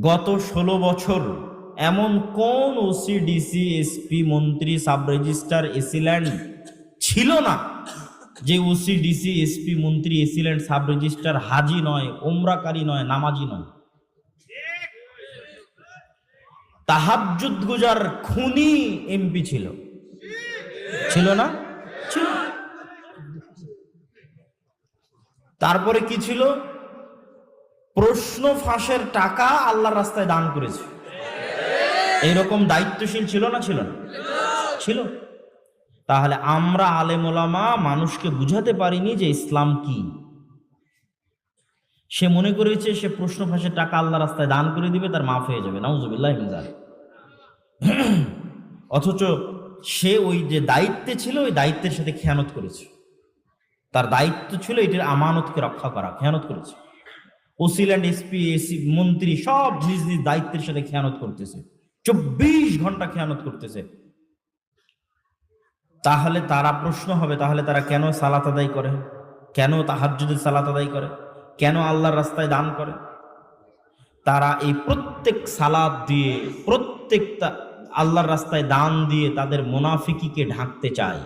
গত ষোলো বছর এমন কোন ওসি ডিসি এসপি মন্ত্রী সাব রেজিস্ট্রার এসিল্যান্ড ছিল না যে ওসি ডিসি এসপি মন্ত্রী এসিল্যান্ড সাব রেজিস্ট্রার হাজি নয়, ওমরাকারী নয়, নামাজি নয়? তাহাজ্জুদ গুজার খুনি এমপি ছিল। ছিল না? ছিল। তারপরে কি ছিল? প্রশ্ন ফাঁসের টাকা আল্লাহর রাস্তায় দান করেছে। এইরকম দায়িত্বশীল ছিল না ছিল না? ছিল। তাহলে আমরা আলেম ওলামা মানুষকে বুঝাতে পারিনি যে ইসলাম কি। সে মনে করেছে সে প্রশ্ন ফাঁসের টাকা আল্লাহ রাস্তায় দান করে দিবে, তার মাফ হয়ে যাবে। নাউজুবিল্লাহ মিনজাল অথচ সে ওই যে দায়িত্বে ছিল, ওই দায়িত্বের সাথে খেয়ানত করেছে। তার দায়িত্ব ছিল এটির আমানতকে রক্ষা করা, খেয়ানত করেছে। ওসিল্যান্ড এসপি, এসি মন্ত্রী সব নিজ নিজ দায়িত্বের সাথে খেয়ানত করতেছে। চব্বিশ ঘণ্টা খেয়ানত করতেছে। তাহলে তারা প্রশ্ন হবে, তাহলে তারা কেন সালাত আদায় করে? কেন তাহাজ্জুদের সালাত আদায় করে? কেন আল্লাহর রাস্তায় দান করে? তারা এই প্রত্যেক সালাদ দিয়ে, প্রত্যেকটা আল্লাহর রাস্তায় দান দিয়ে তাদের মুনাফিকিকে ঢাকতে চায়।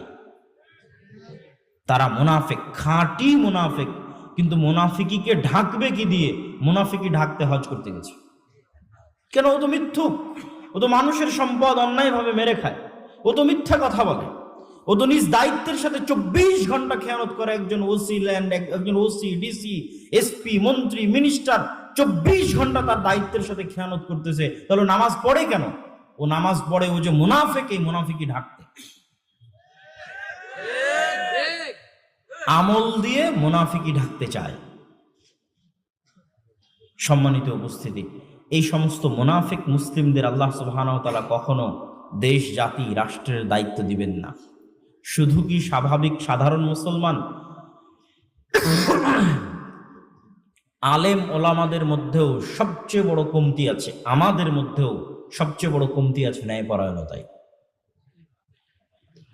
তারা মুনাফিক, খাঁটি মুনাফিক। কিন্তু মুনাফিকিকে ঢাকবে কি দিয়ে? মুনাফিকি ঢাকতে হজ করতে গেছে। কেন? ও তো মিথ্যুক। ও তো মানুষের সম্পদ অন্যায়ভাবে মেরে খায়। ও তো মিথ্যা কথা বলে। ও তো নিজ দায়িত্বের সাথে চব্বিশ ঘণ্টা খেয়ানত করে একজন ওসি ল্যান্ড একজন ওসি ডিসি এসপি মন্ত্রী মিনিস্টার চব্বিশ ঘণ্টা তার দায়িত্বের সাথে খেয়ানত করতেছে। তাহলে নামাজ পড়ে কেন? ও নামাজ পড়ে ও যে মুনাফেক, এই মুনাফিকি ঢাকতে। আমল দিয়ে মুনাফিকি ঢাকতে চায়। সম্মানিত উপস্থিতি, এই সমস্ত মুনাফিক মুসলিমদের আল্লাহ তাআলা কখনো দেশ, জাতি, রাষ্ট্রের দায়িত্ব দিবেন না। শুধু কি স্বাভাবিক সাধারণ মুসলমান? আলেম ওলামাদের মধ্যেও সবচেয়ে বড় কমতি আছে, আমাদের মধ্যেও সবচেয়ে বড় কমতি আছে ন্যায়পরায়ণতায়।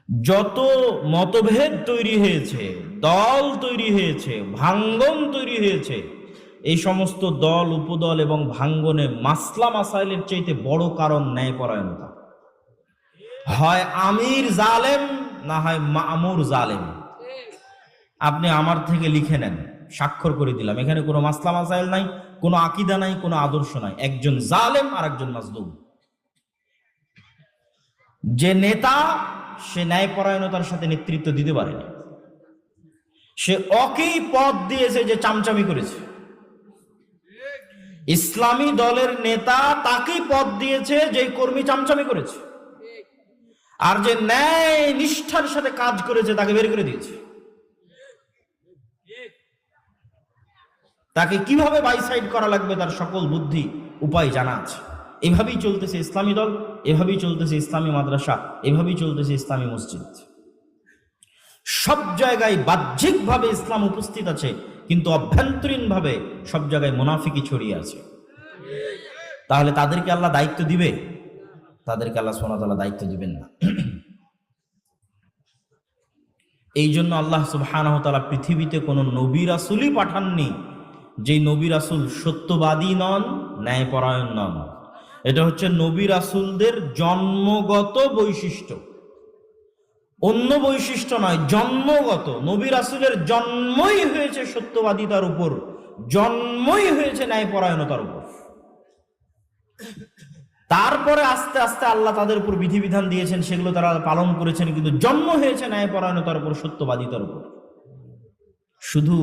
যত মতভেদ তৈরি হয়েছে, দল তৈরি হয়েছে, ভাঙ্গন তৈরি হয়েছে, এই সমস্ত দল, উপদল এবং ভাঙ্গনে মাসলা মাসাইলের চাইতে বড় কারণ ন্যায়পরায়ণতা। হয় আমির জালেম, না হয় মামুর জালেম। আপনি আমার থেকে লিখে নেন, স্বাক্ষর করে দিলাম। এখানে কোনো মাসলা মাসাইল নাই, কোনো আকিদা নাই, কোনো আদর্শ নাই। একজন জালেম আর একজন মাজলুম। যে নেতা সে ন্যায়পরায়ণতার সাথে নেতৃত্ব দিতে পারেনি। সে অকেই পদ দিয়েছে যে চামচামি করেছে। ইসলামী দলের নেতা তাকেই পদ দিয়েছে যে কর্মী চামচামি করেছে। আর যে ন্যায় নিষ্ঠার সাথে কাজ করেছে তাকে বের করে দিয়েছে। তাকে কীভাবে বাইসাইড করা লাগবে তার সকল বুদ্ধি, উপায় জানা আছে। এভাবেই চলতেছে ইসলামী দল, এভাবেই চলতেছে ইসলামী মাদ্রাসা, এভাবেই চলতেছে ইসলামী মসজিদ। সব জায়গায় বাহ্যিকভাবে ইসলাম উপস্থিত আছে, কিন্তু অভ্যন্তরীণভাবে সব জায়গায় মুনাফিকি ছড়িয়ে আছে। তাহলে তাদেরকে আল্লাহ দায়িত্ব দিবে? তাদেরকে আল্লাহ সোনাতলা দায়িত্ব দিবেন না। এই জন্য আল্লাহ সুবহানাহু ওয়া তাআলা পৃথিবীতে কোনো নবী রাসূলই পাঠাননি, যেই নবী রাসূল সত্যবাদী নন, ন্যায়পরায়ণ নন। এটা হচ্ছে নবী রাসূলদের জন্মগত বৈশিষ্ট্য। অন্য বৈশিষ্ট্য নয়, জন্মগত। নবী রাসূলের জন্মই হয়েছে সত্যবাদিতার উপর, জন্মই হয়েছে ন্যায়পরায়ণতার উপর। তারপরে আস্তে আস্তে আল্লাহ তাদের উপর বিধিবিধান দিয়েছেন, সেগুলো তারা পালন করেছেন, কিন্তু জন্ম হয়েছে ন্যায়পরায়ণতার উপর, সত্যবাদিতার উপর। শুধু